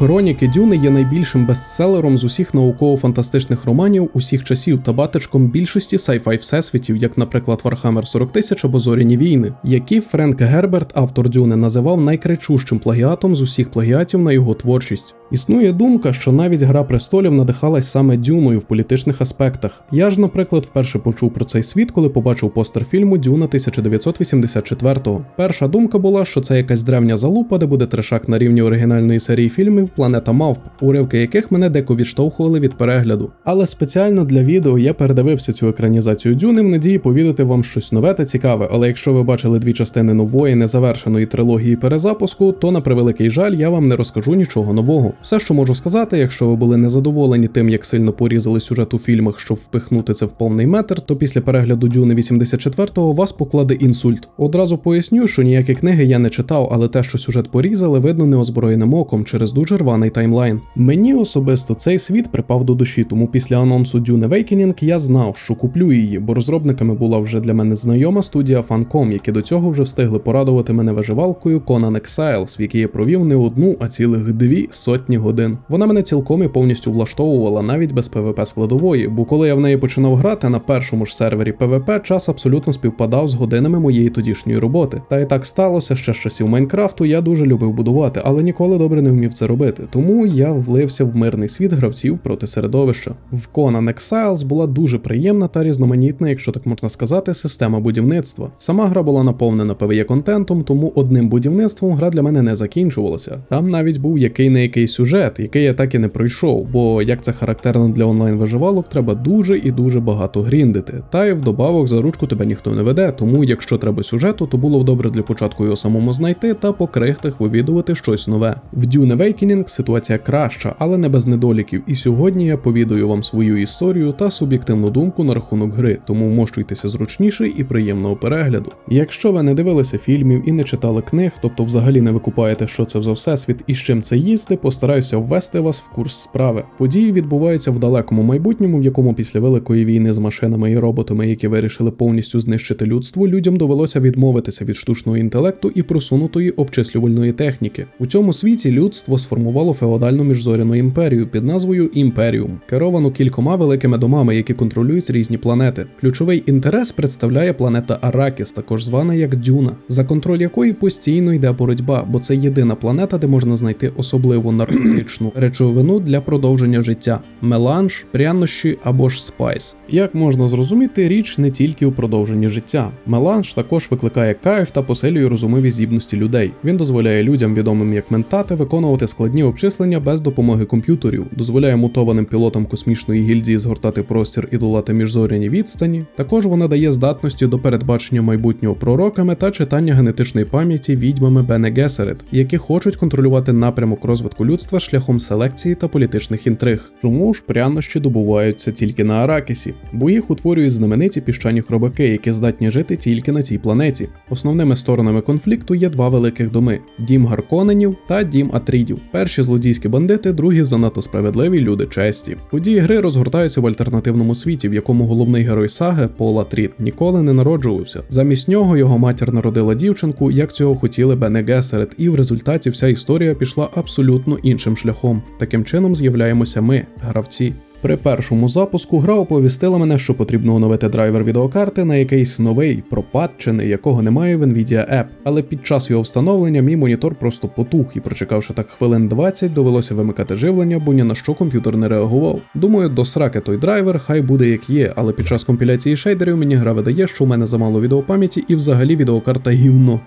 Хроніки Дюни є найбільшим бестселером з усіх науково-фантастичних романів усіх часів та батечком більшості сайфай всесвітів, як, наприклад, Warhammer 40 тисяч або Зоряні війни, які Френк Герберт, автор Дюни, називав найкрайчущим плагіатом з усіх плагіатів на його творчість. Існує думка, що навіть Гра престолів надихалась саме Дюною в політичних аспектах. Я ж, наприклад, вперше почув про цей світ, коли побачив постер фільму Дюна 1984-го. Перша думка була, що це якась древня залупа, де буде трешак на рівні оригінальної серії фільмів Планета Мавп, уривки яких мене деко відштовхували від перегляду. Але спеціально для відео я передивився цю екранізацію Дюни в надії повідати вам щось нове та цікаве. Але якщо ви бачили дві частини нової незавершеної трилогії перезапуску, то на превеликий жаль я вам не розкажу нічого нового. Все, що можу сказати, якщо ви були незадоволені тим, як сильно порізали сюжет у фільмах, щоб впихнути це в повний метр, то після перегляду Дюни 84-го вас покладе інсульт. Одразу поясню, що ніякі книги я не читав, але те, що сюжет порізали, видно неозброєним оком через дуже рваний таймлайн. Мені особисто цей світ припав до душі, тому після анонсу Dune Awakening я знав, що куплю її, бо розробниками була вже для мене знайома студія Funcom, які до цього вже встигли порадувати мене виживалкою Conan Exiles, в якій я провів не одну, а цілих дві сотні годин. Вона мене цілком і повністю влаштовувала навіть без PvP складової, бо коли я в неї починав грати на першому ж сервері PvP, час абсолютно співпадав з годинами моєї тодішньої роботи. Та і так сталося ще з часів Майнкрафту. Я дуже любив будувати, але ніколи добре не вмів це робити. Тому я влився в мирний світ гравців проти середовища. В Conan Exiles була дуже приємна та різноманітна, якщо так можна сказати, система будівництва. Сама гра була наповнена PvE контентом, тому одним будівництвом гра для мене не закінчувалася. Там навіть був який не який сюжет, який я так і не пройшов, бо як це характерно для онлайн виживалок, треба дуже і дуже багато гріндити. Та й вдобавок за ручку тебе ніхто не веде, тому якщо треба сюжету, то було б добре для початку його самому знайти та по крихтах вивідувати щось нове. В Dune Awakening ситуація краща, але не без недоліків. І сьогодні я повідаю вам свою історію та суб'єктивну думку на рахунок гри, тому вмощуйтеся зручніше і приємного перегляду. Якщо ви не дивилися фільмів і не читали книг, тобто взагалі не викупаєте, що це за всесвіт і з чим це їсти, постараюся ввести вас в курс справи. Події відбуваються в далекому майбутньому, в якому після великої війни з машинами і роботами, які вирішили повністю знищити людство, людям довелося відмовитися від штучного інтелекту і просунутої обчислювальної техніки. У цьому світі людство сформувало феодальну міжзоряну імперію під назвою Імперіум, керовану кількома великими домами, які контролюють різні планети. Ключовий інтерес представляє планета Аракіс, також звана як Дюна, за контроль якої постійно йде боротьба, бо це єдина планета, де можна знайти особливу наркотичну речовину для продовження життя меланж, прянощі або ж спайс. Як можна зрозуміти, річ не тільки у продовженні життя. Меланж також викликає кайф та посилює розумові здібності людей. Він дозволяє людям, відомим як ментати, виконувати складні обчислення без допомоги комп'ютерів, дозволяє мутованим пілотам космічної гільдії згортати простір і долати міжзоряні відстані. Також вона дає здатності до передбачення майбутнього пророками та читання генетичної пам'яті відьмами Бене Гесерет, які хочуть контролювати напрямок розвитку людства шляхом селекції та політичних інтриг. Тому ж прянощі добуваються тільки на Аракісі, бо їх утворюють знамениті піщані хробаки, які здатні жити тільки на цій планеті. Основними сторонами конфлікту є два великих доми: дім Гарконенів та дім Атрідів. Перші злодійські бандити, другі занадто справедливі люди честі. Події гри розгортаються в альтернативному світі, в якому головний герой саги Пола Тріт ніколи не народжувався. Замість нього його матір народила дівчинку, як цього хотіли Бене Гесерет, і в результаті вся історія пішла абсолютно іншим шляхом. Таким чином з'являємося ми, гравці. При першому запуску гра оповістила мене, що потрібно оновити драйвер відеокарти на якийсь новий, пропадчений, якого немає в Nvidia App. Але під час його встановлення мій монітор просто потух, і прочекавши так хвилин 20, довелося вимикати живлення, бо ні на що комп'ютер не реагував. Думаю, до сраки той драйвер хай буде як є, але під час компіляції шейдерів мені гра видає, що у мене замало відеопам'яті і взагалі відеокарта гівно.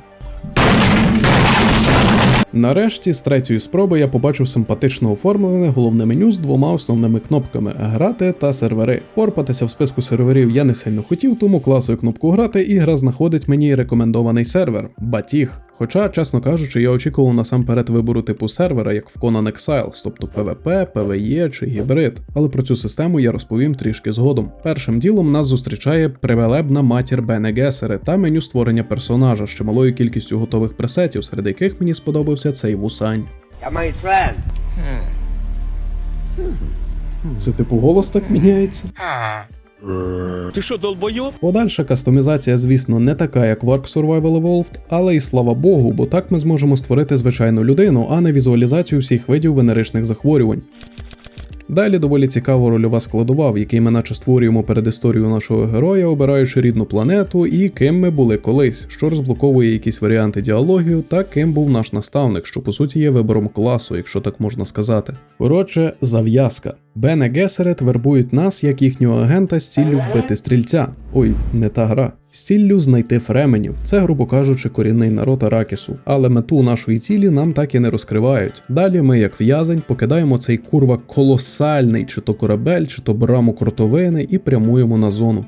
Нарешті, з третьої спроби, я побачив симпатично оформлене головне меню з двома основними кнопками грати та сервери. Порпатися в списку серверів я не сильно хотів, тому класую кнопку грати, і гра знаходить мені рекомендований сервер Батіг. Хоча, чесно кажучи, я очікував насамперед вибору типу сервера, як в Conan Exiles, тобто PvP, PvE чи гібрид. Але про цю систему я розповім трішки згодом. Першим ділом нас зустрічає привелебна матір Бене Гесери та меню створення персонажа з чималою кількістю готових пресетів, серед яких мені сподобався цей вусань. Це типу голос так міняється? Ти що, долбойоб? Подальша кастомізація, звісно, не така, як в Ark Survival Evolved, але й слава Богу, бо так ми зможемо створити звичайну людину, а не візуалізацію всіх видів венеричних захворювань. Далі доволі цікава рольова складова, в якій ми наче створюємо передісторію нашого героя, обираючи рідну планету і ким ми були колись, що розблоковує якісь варіанти діалогів, та ким був наш наставник, що по суті є вибором класу, якщо так можна сказати. Коротше, зав'язка. Бене Гесерет вербують нас як їхнього агента з ціллю вбити стрільця. Ой, не та гра. З ціллю знайти фременів. Це, грубо кажучи, корінний народ Аракісу. Але мету нашої цілі нам так і не розкривають. Далі ми, як в'язень, покидаємо цей курва колосальний, чи то корабель, чи то браму кротовини, і прямуємо на зону.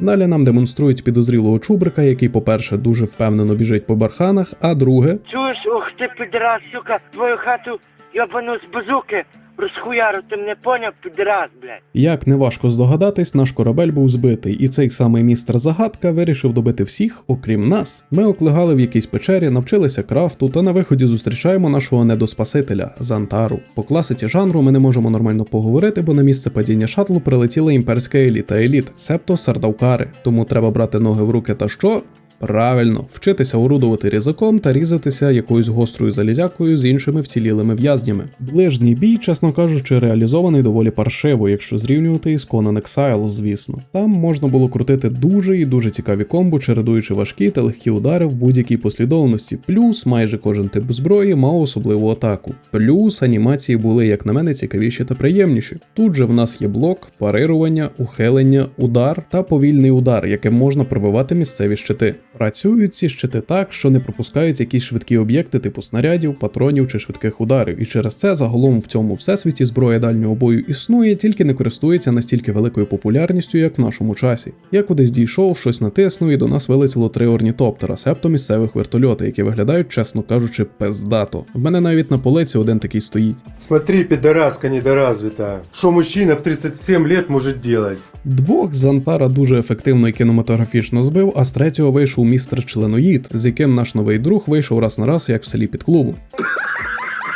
Далі нам демонструють підозрілого чубрика, який, по-перше, дуже впевнено біжить по барханах, а друге, Чуєш, ух ти підраз, сука, твою хату йобану з базуки розхуяру, ти мене поняв, підраз, блядь. Як неважко здогадатись, наш корабель був збитий, і цей самий містер Загадка вирішив добити всіх, окрім нас. Ми оклигали в якійсь печері, навчилися крафту, та на виході зустрічаємо нашого недоспасителя Зантару. По класиці жанру ми не можемо нормально поговорити, бо на місце падіння шатлу прилетіла імперська еліта еліт, септо сардаукари. Тому треба брати ноги в руки та що? Правильно, вчитися орудувати різаком та різатися якоюсь гострою залізякою з іншими вцілілими в'язнями. Ближній бій, чесно кажучи, реалізований доволі паршиво, якщо зрівнювати із Conan Exiles, звісно. Там можна було крутити дуже і дуже цікаві комбо, чередуючи важкі та легкі удари в будь-якій послідовності. Плюс майже кожен тип зброї мав особливу атаку. Плюс анімації були, як на мене, цікавіші та приємніші. Тут же в нас є блок, парирування, ухилення, удар та повільний удар, яким можна пробивати місцеві щити. Працюють ці щити так, що не пропускають якісь швидкі об'єкти типу снарядів, патронів чи швидких ударів, і через це загалом в цьому всесвіті зброя дальнього бою існує, тільки не користується настільки великою популярністю, як в нашому часі. Я кудись дійшов, щось натиснув, і до нас вилетіло три орнітоптера, себто місцевих вертольоти, які виглядають, чесно кажучи, пездато. В мене навіть на полиці один такий стоїть. Смотри, пидораска недоразвитая. Что мужчина в 37 лет может делать? Двох з Антара дуже ефективно і кінематографічно збив, а з третього вийшов містер Членоїд, з яким наш новий друг вийшов раз на раз, як в селі під клубу.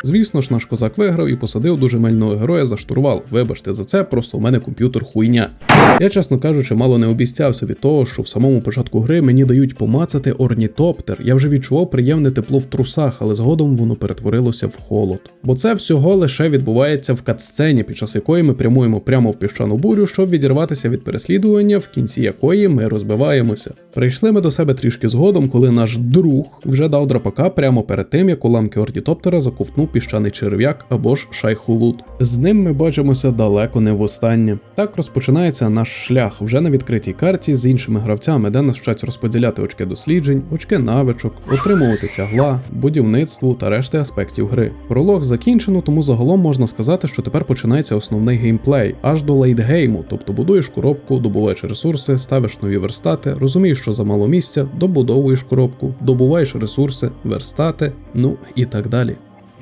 Звісно ж, наш козак виграв і посадив дуже мильного героя за штурвал. Вибачте за це, просто у мене комп'ютер хуйня. Я, чесно кажучи, мало не обіцявся від того, що в самому початку гри мені дають помацати орнітоптер. Я вже відчував приємне тепло в трусах, але згодом воно перетворилося в холод. Бо це всього лише відбувається в катсцені, під час якої ми прямуємо прямо в піщану бурю, щоб відірватися від переслідування, в кінці якої ми розбиваємося. Прийшли ми до себе трішки згодом, коли наш друг вже дав драпака прямо перед тим, як уламки орнітоптера заковтнув піщаний черв'як або ж шайхулут. З ним ми бачимося далеко не востаннє. Так розпочинається наш шлях вже на відкритій карті з іншими гравцями, де нас вчать розподіляти очки досліджень, очки навичок, отримувати тягла, будівництву та решти аспектів гри. Пролог закінчено, тому загалом можна сказати, що тепер починається основний геймплей аж до лейтгейму, тобто будуєш коробку, добуваєш ресурси, ставиш нові верстати, розумієш, що замало місця, добудовуєш коробку, добуваєш ресурси, верстати, ну і так далі.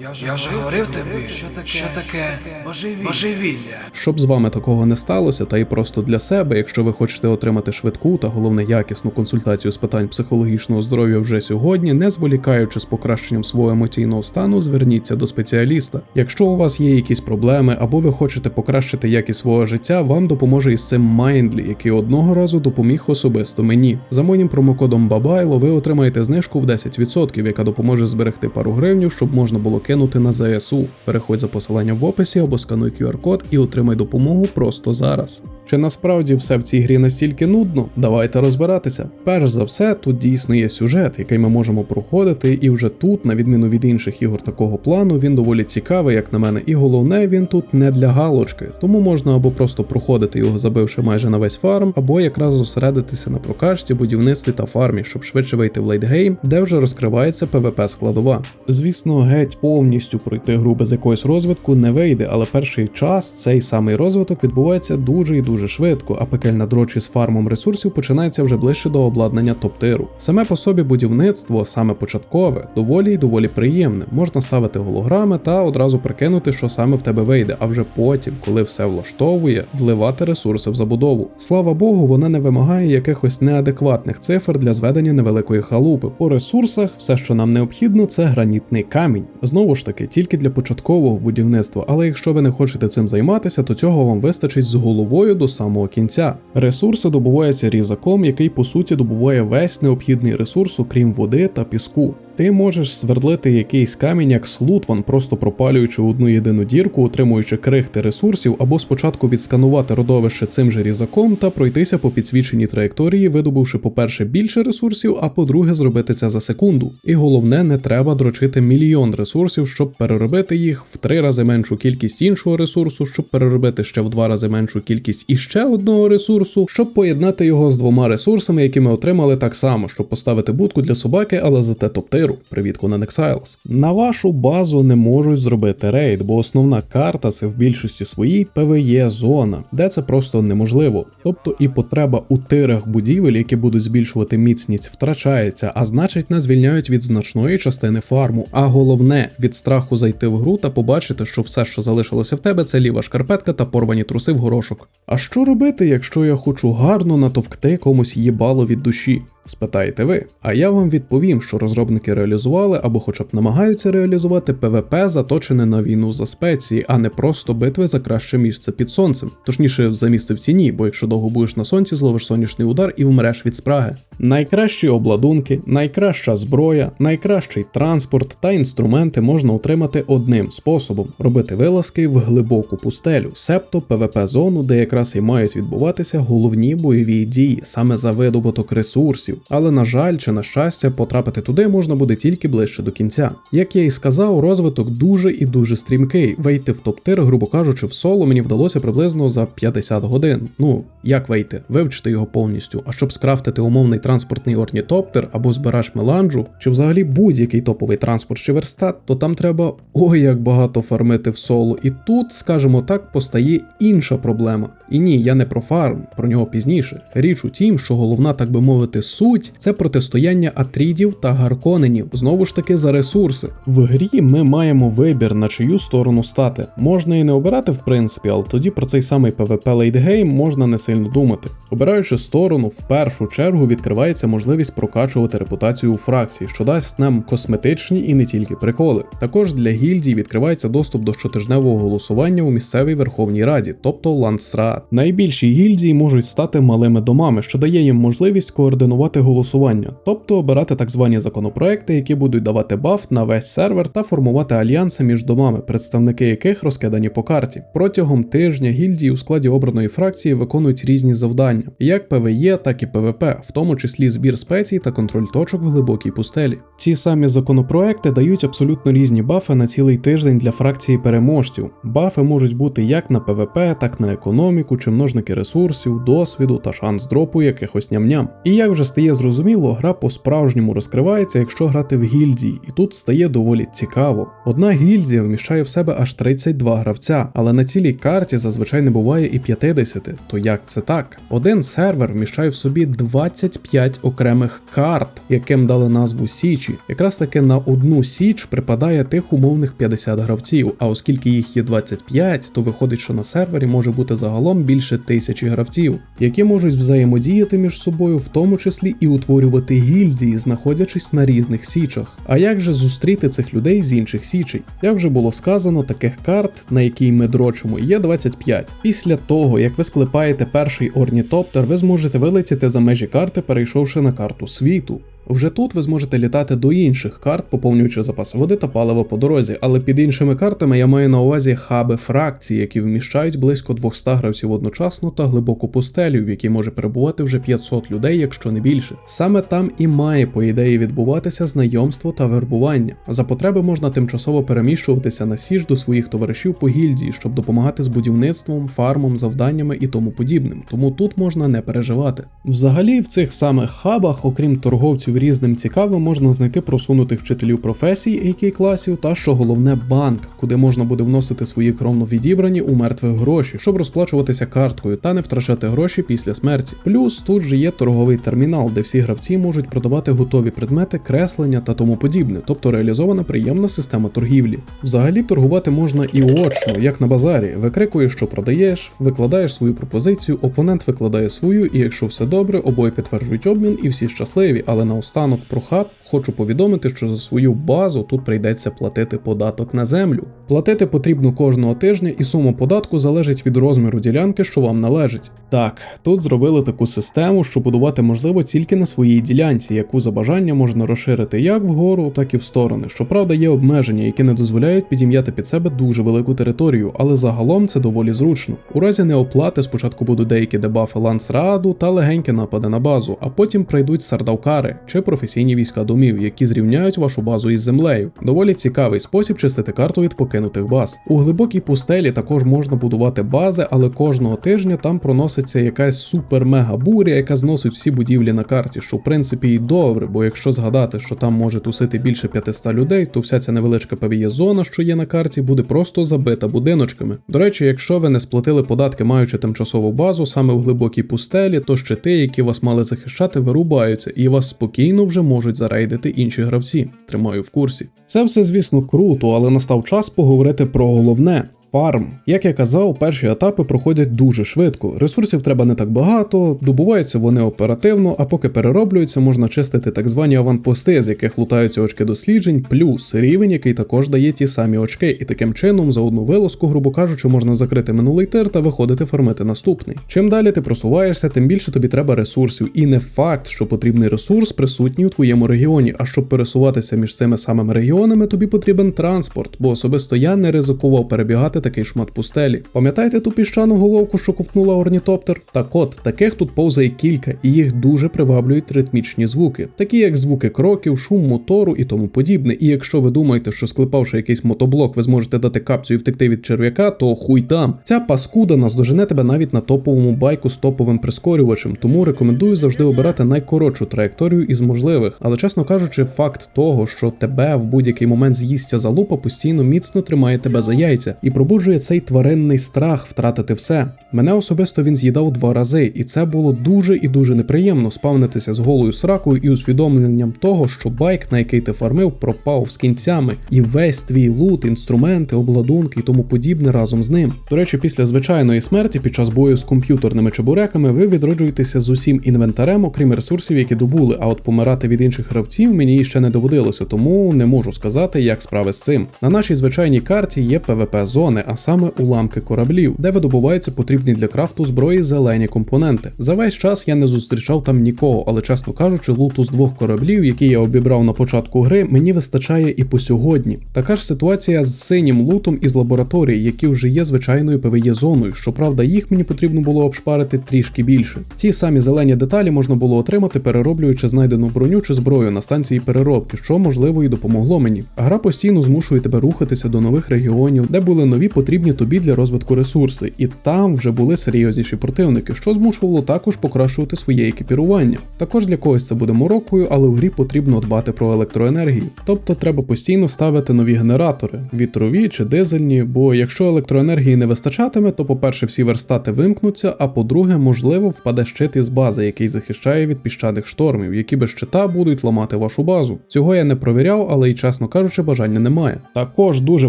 Я ж, я ж говорив тобі, що таке, що таке божевілля. божевілля. Щоб з вами такого не сталося, та й просто для себе, якщо ви хочете отримати швидку та головне якісну консультацію з питань психологічного здоров'я вже сьогодні, не зволікаючи з покращенням свого емоційного стану, зверніться до спеціаліста. Якщо у вас є якісь проблеми або ви хочете покращити якість свого життя, вам допоможе із цим Mindly, який одного разу допоміг особисто мені. За моїм промокодом Бабайло ви отримаєте знижку в 10%, яка допоможе зберегти пару гривнів, щоб можна було кинути на ЗСУ. Переходь за посиланням в описі або скануй QR-код і отримай допомогу просто зараз. Чи насправді все в цій грі настільки нудно? Давайте розбиратися. Перш за все, тут дійсно є сюжет, який ми можемо проходити, і вже тут, на відміну від інших ігор такого плану, він доволі цікавий, як на мене, і головне, він тут не для галочки, тому можна або просто проходити його, забивши майже на весь фарм, або якраз зосередитися на прокачці, будівництві та фармі, щоб швидше вийти в лейтгейм, де вже розкривається ПВП складова. Звісно, геть повністю пройти гру без якогось розвитку не вийде, але перший час цей самий розвиток відбувається дуже і дуже швидко, а пекельна дрочі з фармом ресурсів починається вже ближче до обладнання топ-тиру. Саме по собі будівництво, саме початкове, доволі і доволі приємне. Можна ставити голограми та одразу прикинути, що саме в тебе вийде, а вже потім, коли все влаштовує, вливати ресурси в забудову. Слава Богу, вона не вимагає якихось неадекватних цифр для зведення невеликої халупи. По ресурсах все, що нам необхідно, це гранітний камінь. Знову ж таки, тільки для початкового будівництва, але якщо ви не хочете цим займатися, то цього вам вистачить з головою до самого кінця. Ресурси добуваються різаком, який по суті добуває весь необхідний ресурс, окрім води та піску. Ти можеш свердлити якийсь камінь як слутван, просто пропалюючи одну єдину дірку, отримуючи крихти ресурсів, або спочатку відсканувати родовище цим же різаком та пройтися по підсвіченій траєкторії, видобувши, по-перше, більше ресурсів, а по-друге, зробити це за секунду. І головне, не треба дрочити мільйон ресурсів, щоб переробити їх в три рази меншу кількість іншого ресурсу, щоб переробити ще в два рази меншу кількість іще одного ресурсу, щоб поєднати його з двома ресурсами, які ми отримали так само, щоб поставити будку для собаки, але зате топтиру. Привіт, Conan Exiles. На вашу базу не можуть зробити рейд, бо основна карта це в більшості своїй PvE зона, де це просто неможливо. Тобто і потреба у тирах будівель, які будуть збільшувати міцність, втрачається, а значить не звільняють від значної частини фарму. А головне від страху зайти в гру та побачити, що все, що залишилося в тебе, це ліва шкарпетка та порвані труси в горошок. А що робити, якщо я хочу гарно натовкти комусь їбало від душі? Спитаєте ви, а я вам відповім, що розробники реалізували або хоча б намагаються реалізувати ПВП, заточене на війну за спеції, а не просто битви за краще місце під сонцем. Точніше, за місце в ціні, бо якщо довго будеш на сонці, зловиш сонячний удар і вмреш від спраги. Найкращі обладунки, найкраща зброя, найкращий транспорт та інструменти можна отримати одним способом робити вилазки в глибоку пустелю, себто ПВП зону, де якраз і мають відбуватися головні бойові дії саме за видобуток ресурсів. Але на жаль чи на щастя, потрапити туди можна буде тільки ближче до кінця. Як я і сказав, розвиток дуже і дуже стрімкий. Вийти в топ-тир, грубо кажучи, в соло мені вдалося приблизно за 50 годин. Ну як вийти, вивчити його повністю. А щоб скрафтити умовний транспортний орнітоптер або збирач меланжу, чи взагалі будь-який топовий транспорт чи верстат, то там треба ой як багато фармити в соло. І тут, скажімо так, постає інша проблема. І ні, я не про фарм, про нього пізніше. Річ у тім, що головна, так би мовити, суть це протистояння атрідів та гарконенів, знову ж таки за ресурси. В грі ми маємо вибір, на чию сторону стати. Можна і не обирати, в принципі, але тоді про цей самий PvP лейтгейм можна не сильно думати. Обираючи сторону, в першу чергу відкривається можливість прокачувати репутацію у фракції, що дасть нам косметичні і не тільки приколи. Також для гільдії відкривається доступ до щотижневого голосування у місцевій Верховній Раді, тобто ландсрат. Найбільші гільдії можуть стати малими домами, що дає їм можливість координувати голосування, тобто обирати так звані законопроекти, які будуть давати баф на весь сервер та формувати альянси між домами, представники яких розкидані по карті. Протягом тижня гільдії у складі обраної фракції виконують різні завдання, як ПВЕ, так і ПВП, в тому числі збір спецій та контроль точок в глибокій пустелі. Ці самі законопроекти дають абсолютно різні бафи на цілий тиждень для фракції переможців. Бафи можуть бути як на ПВП, так на економіку чи множники ресурсів, досвіду та шанс дропу якихось ням-ням. І як вже стає зрозуміло, гра по-справжньому розкривається, якщо грати в гільдії, і тут стає доволі цікаво. Одна гільдія вміщає в себе аж 32 гравця, але на цілій карті зазвичай не буває і 50. То як це так? Один сервер вміщає в собі 25 окремих карт, яким дали назву Січі. Якраз таки на одну Січ припадає тих умовних 50 гравців, а оскільки їх є 25, то виходить, що на сервері може бути загалом більше тисячі гравців, які можуть взаємодіяти між собою, в тому числі і утворювати гільдії, знаходячись на різних січах. А як же зустріти цих людей з інших січей? Як вже було сказано, таких карт, на якій ми дрочимо, є 25. Після того, як ви склепаєте перший орнітоптер, ви зможете вилетіти за межі карти, перейшовши на карту світу. Вже тут ви зможете літати до інших карт, поповнюючи запаси води та палива по дорозі, але під іншими картами я маю на увазі хаби фракції, які вміщають близько 200 гравців одночасно та глибоку пустелю, в якій може перебувати вже 500 людей, якщо не більше. Саме там і має по ідеї відбуватися знайомство та вербування. За потреби можна тимчасово переміщуватися на сіж до своїх товаришів по гільдії, щоб допомагати з будівництвом, фармом, завданнями і тому подібним. Тому тут можна не переживати. Взагалі, в цих самих хабах, окрім торговців різним цікавим, можна знайти просунутих вчителів професій, AK класів, та що головне банк, куди можна буде вносити свої кровно відібрані у мертвих гроші, щоб розплачуватися карткою та не втрачати гроші після смерті. Плюс тут же є торговий термінал, де всі гравці можуть продавати готові предмети, креслення та тому подібне, тобто реалізована приємна система торгівлі. Взагалі торгувати можна і очно, як на базарі. Викрикуєш, що продаєш, викладаєш свою пропозицію, опонент викладає свою, і якщо все добре, обоє підтверджують обмін і всі щасливі, але наостанок про хаб хочу повідомити, що за свою базу тут прийдеться платити податок на землю. Платити потрібно кожного тижня, і сума податку залежить від розміру ділянки, що вам належить. Так, тут зробили таку систему, що будувати можливо тільки на своїй ділянці, яку за бажання можна розширити як вгору, так і в сторони. Щоправда, є обмеження, які не дозволяють підім'яти під себе дуже велику територію, але загалом це доволі зручно. У разі неоплати спочатку будуть деякі дебафи лансраду та легенькі напади на базу, а потім прийдуть сардавкари чи професійні війська домів, які зрівняють вашу базу із землею. Доволі цікавий спосіб чистити карту від покинутих баз. У глибокій пустелі також можна будувати бази, але кожного тижня там проноситься якась супер-мега буря, яка зносить всі будівлі на карті, що в принципі і добре, бо якщо згадати, що там може тусити більше 500 людей, то вся ця невеличка ПВЄ зона, що є на карті, буде просто забита будиночками. До речі, якщо ви не сплатили податки, маючи тимчасову базу саме в глибокій пустелі, то щити, які вас мали захищати, вирубаються, і вас спокійно вже можуть зарейдити інші гравці. Тримаю в курсі. Це все, звісно, круто, але настав час поговорити про головне. Фарм. Як я казав, перші етапи проходять дуже швидко. Ресурсів треба не так багато, добуваються вони оперативно, а поки перероблюються, можна чистити так звані аванпости, з яких лутаються очки досліджень, плюс рівень, який також дає ті самі очки, і таким чином за одну вилазку, грубо кажучи, можна закрити минулий тир та виходити фармити наступний. Чим далі ти просуваєшся, тим більше тобі треба ресурсів, і не факт, що потрібний ресурс присутній у твоєму регіоні. А щоб пересуватися між цими самими регіонами, тобі потрібен транспорт, бо особисто я не ризикував перебігати такий шмат пустелі. Пам'ятаєте ту піщану головку, що ковтнула орнітоптер? Так от, таких тут повзає кілька, і їх дуже приваблюють ритмічні звуки, такі як звуки кроків, шум мотору і тому подібне. І якщо ви думаєте, що склепавши якийсь мотоблок, ви зможете дати капцю і втекти від черв'яка, то хуй там. Ця паскуда наздожене тебе навіть на топовому байку з топовим прискорювачем, тому рекомендую завжди обирати найкоротшу траєкторію із можливих. Але чесно кажучи, факт того, що тебе в будь-який момент з'їсться залупа, постійно міцно тримає тебе за яйця і пробуджує цей тваринний страх втратити все. Мене особисто він з'їдав два рази, і це було дуже і дуже неприємно спавнитися з голою сракою і усвідомленням того, що байк, на який ти фармив, пропав з кінцями, і весь твій лут, інструменти, обладунки і тому подібне разом з ним. До речі, після звичайної смерті під час бою з комп'ютерними чебуреками ви відроджуєтеся з усім інвентарем, окрім ресурсів, які добули. А от помирати від інших гравців мені ще не доводилося, тому не можу сказати, як справи з цим. На нашій звичайній карті є ПВП зони, а саме уламки кораблів, де видобуваються потрібні для крафту зброї зелені компоненти. За весь час я не зустрічав там нікого, але чесно кажучи, луту з двох кораблів, які я обібрав на початку гри, мені вистачає і по сьогодні. Така ж ситуація з синім лутом із лабораторії, які вже є звичайною ПВЄ зоною. Щоправда, їх мені потрібно було обшпарити трішки більше. Ті самі зелені деталі можна було отримати, перероблюючи знайдену броню чи зброю на станції переробки, що можливо і допомогло мені. Гра постійно змушує тебе рухатися до нових регіонів, де були нові потрібні тобі для розвитку ресурси, і там вже були серйозніші противники, що змушувало також покращувати своє екіпірування. Також для когось це буде морокою, але в грі потрібно дбати про електроенергію. Тобто треба постійно ставити нові генератори, вітрові чи дизельні, бо якщо електроенергії не вистачатиме, то по-перше, всі верстати вимкнуться, а по-друге, можливо, впаде щит із бази, який захищає від піщаних штормів, які без щита будуть ламати вашу базу. Цього я не провіряв, але й чесно кажучи, бажання немає. Також дуже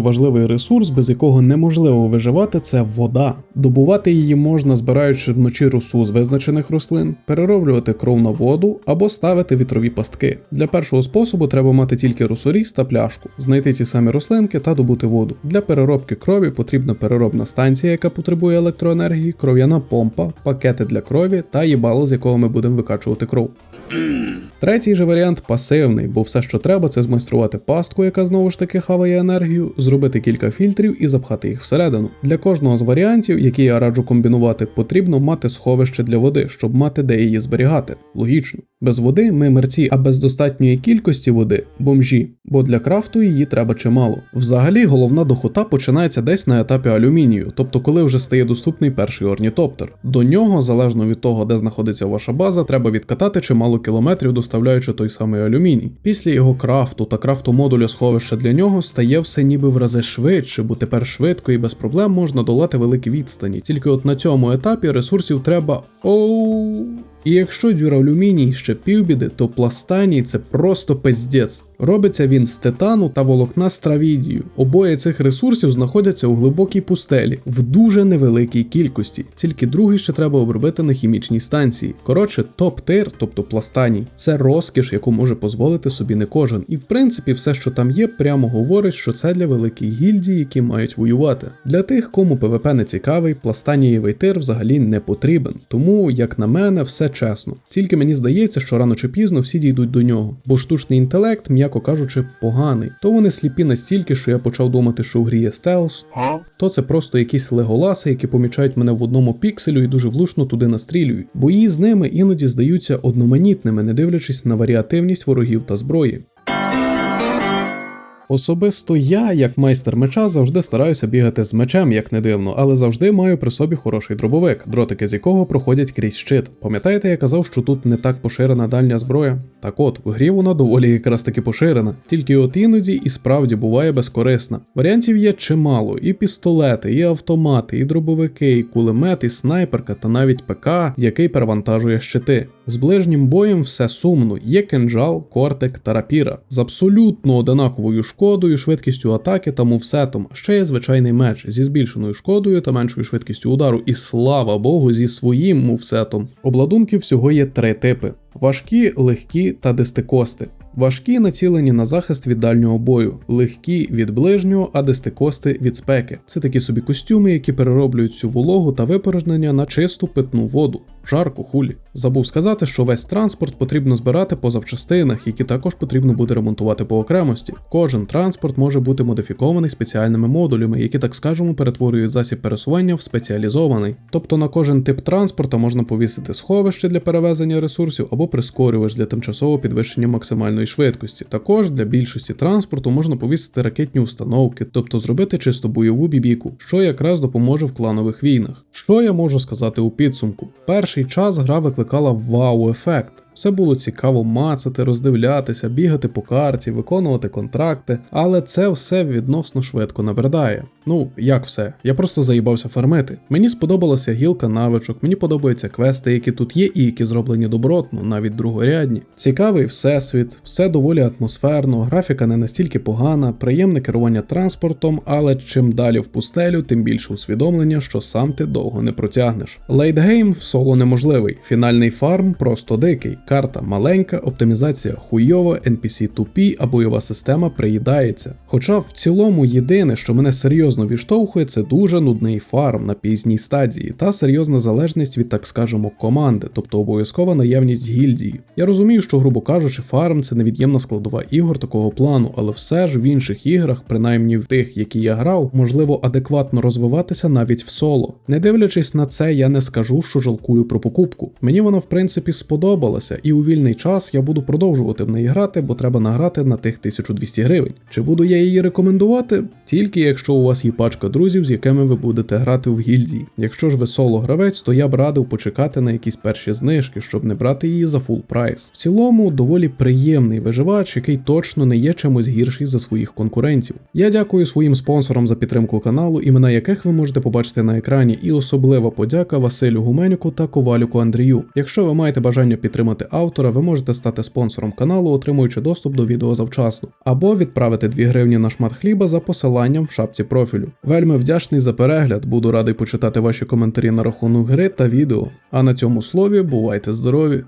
важливий ресурс, без якого неможливо виживати, це вода. Добувати її можна, збираючи вночі росу з визначених рослин, перероблювати кров на воду або ставити вітрові пастки. Для першого способу треба мати тільки росоріз та пляшку, знайти ці самі рослинки та добути воду. Для переробки крові потрібна переробна станція, яка потребує електроенергії, кров'яна помпа, пакети для крові та їбало, з якого ми будемо викачувати кров. Третій же варіант пасивний, бо все, що треба, це змайструвати пастку, яка знову ж таки хаває енергію, зробити кілька фільтрів і запхати їх всередину. Для кожного з варіантів, які я раджу комбінувати, потрібно мати сховище для води, щоб мати де її зберігати. Логічно. Без води ми мерці, а без достатньої кількості води бомжі, бо для крафту її треба чимало. Взагалі, головна дохота починається десь на етапі алюмінію, тобто коли вже стає доступний перший орнітоптер. До нього, залежно від того, де знаходиться ваша база, треба відкатати чимало кілометрів, доставляючи той самий алюміній. Після його крафту та крафту модуля сховища для нього стає все ніби в рази швидше, бо тепер швидко і без проблем можна долати великі відстані. Тільки от на цьому етапі ресурсів треба оу І якщо дюралюміній ще півбіди, то пластаній це просто пиздець. Робиться він з титану та волокна стравідію. Обоє цих ресурсів знаходяться у глибокій пустелі в дуже невеликій кількості, тільки другий ще треба обробити на хімічній станції. Коротше, топ-тир, тобто пластаній, це розкіш, яку може дозволити собі не кожен. І в принципі, все, що там є, прямо говорить, що це для великих гільдій, які мають воювати. Для тих, кому ПВП не цікавий, пластанієвий тир взагалі не потрібен. Тому, як на мене, все чесно. Тільки мені здається, що рано чи пізно всі дійдуть до нього, бо штучний інтелект, м'яко кажучи, поганий. То вони сліпі настільки, що я почав думати, що в грі є стелс, то це просто якісь леголаси, які помічають мене в одному пікселю і дуже влучно туди настрілюють. Бої з ними іноді здаються одноманітними, не дивлячись на варіативність ворогів та зброї. Особисто я, як майстер меча, завжди стараюся бігати з мечем, як не дивно, але завжди маю при собі хороший дробовик, дротики з якого проходять крізь щит. Пам'ятаєте, я казав, що тут не так поширена дальня зброя? Так от, в грі вона доволі якраз таки поширена, тільки от іноді і справді буває безкорисна. Варіантів є чимало: і пістолети, і автомати, і дробовики, і кулемет, і снайперка, та навіть ПК, який перевантажує щити. З ближнім боєм все сумно. Є кинджал, кортик та рапіра з абсолютно одинаковою шкодою, швидкістю атаки та мувсетом. Ще є звичайний меч зі збільшеною шкодою та меншою швидкістю удару, і слава Богу, зі своїм мувсетом. Обладунків всього є три типи: важкі, легкі та дистикости. Важкі націлені на захист від дальнього бою, легкі від ближнього, а дистикости від спеки. Це такі собі костюми, які перероблюють цю вологу та випорожнення на чисту питну воду. Жарко хулі. Забув сказати, що весь транспорт потрібно збирати по запчастинах, які також потрібно буде ремонтувати по окремості. Кожен транспорт може бути модифікований спеціальними модулями, які, так скажемо, перетворюють засіб пересування в спеціалізований. Тобто на кожен тип транспорта можна повісити сховище для перевезення ресурсів або прискорювач для тимчасового підвищення максимальної швидкості. Також для більшості транспорту можна повісити ракетні установки, тобто зробити чисто бойову бібіку, що якраз допоможе в кланових війнах. Що я можу сказати у підсумку? Перший час гра викликала вау-ефект. Все було цікаво мацати, роздивлятися, бігати по карті, виконувати контракти, але це все відносно швидко набридає. Ну, як все? Я просто заїбався фармити. Мені сподобалася гілка навичок, мені подобаються квести, які тут є, і які зроблені добротно, навіть другорядні. Цікавий всесвіт, все доволі атмосферно, графіка не настільки погана, приємне керування транспортом, але чим далі в пустелю, тим більше усвідомлення, що сам ти довго не протягнеш. Лейтгейм в соло неможливий, фінальний фарм просто дикий. Карта маленька, оптимізація хуйова, NPC тупі, а бойова система приїдається. Хоча в цілому єдине, що мене серйозно відштовхує, це дуже нудний фарм на пізній стадії та серйозна залежність від, так скажемо, команди, тобто обов'язкова наявність гільдії. Я розумію, що, грубо кажучи, фарм це невід'ємна складова ігор такого плану, але все ж в інших іграх, принаймні в тих, які я грав, можливо адекватно розвиватися навіть в соло. Не дивлячись на це, я не скажу, що жалкую про покупку. Мені воно в принципі сподобалося, і у вільний час я буду продовжувати в неї грати, бо треба награти на тих 1200 гривень. Чи буду я її рекомендувати? Тільки якщо у вас є пачка друзів, з якими ви будете грати в гільдії. Якщо ж ви соло гравець, то я б радив почекати на якісь перші знижки, щоб не брати її за фул прайс. В цілому доволі приємний виживач, який точно не є чимось гірший за своїх конкурентів. Я дякую своїм спонсорам за підтримку каналу, імена яких ви можете побачити на екрані, і особлива подяка Василю Гуменюку та Ковалюку Андрію. Якщо ви маєте бажання автора, ви можете стати спонсором каналу, отримуючи доступ до відео завчасно, або відправити 2 гривні на шмат хліба за посиланням в шапці профілю. Вельми вдячний за перегляд, буду радий почитати ваші коментарі на рахунок гри та відео. А на цьому слові бувайте здорові!